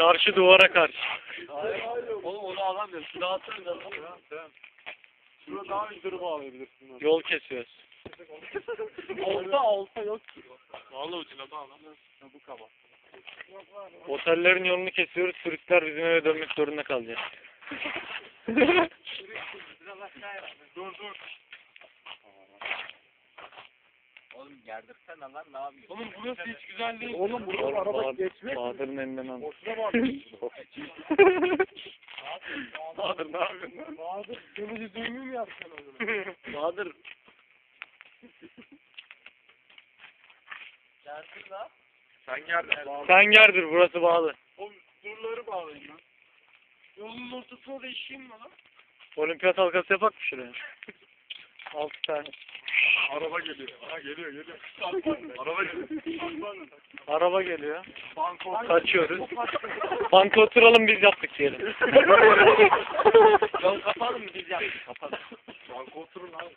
Çarşı duvara karşı. Oğlum onu alamıyorum. Şunu atsana da. Şurada daha yukarı bağlayabilirsin. lan. Yol kesiyoruz. Olta olta yok ki. Bağla ucuna bağla. Ha, bu kaba. Otellerin yolunu kesiyoruz. Turistler bizim eve dönmek zorunda kalacak. Dur dur. Oğlum gerdirsene lan ne yapıyorsun? Oğlum burası hiç güzel değil. Oğlum buradan araba geçmek Bahadır'ın elinden al. boşuna bak. Bahadır ne yapıyorsun? Bahadır dönücü düğümü mü yapacaksın oğlum? Bahadır. Gerdir lan. Sen gel. Sen gerdir burası bağlı. Oğlum surları bağlayın lan. Yolun ortasına da işeyim mi lan? Olimpiyat halkası yapak mı şuraya? Altı tane. Araba geliyor. Ha geliyor geliyor. Araba geliyor. Araba geliyor. Banko. Kaçıyoruz. Banka oturalım biz yaptık diyelim. Yol kapalı mı biz yaptık? Kapalı. Banko oturun lan.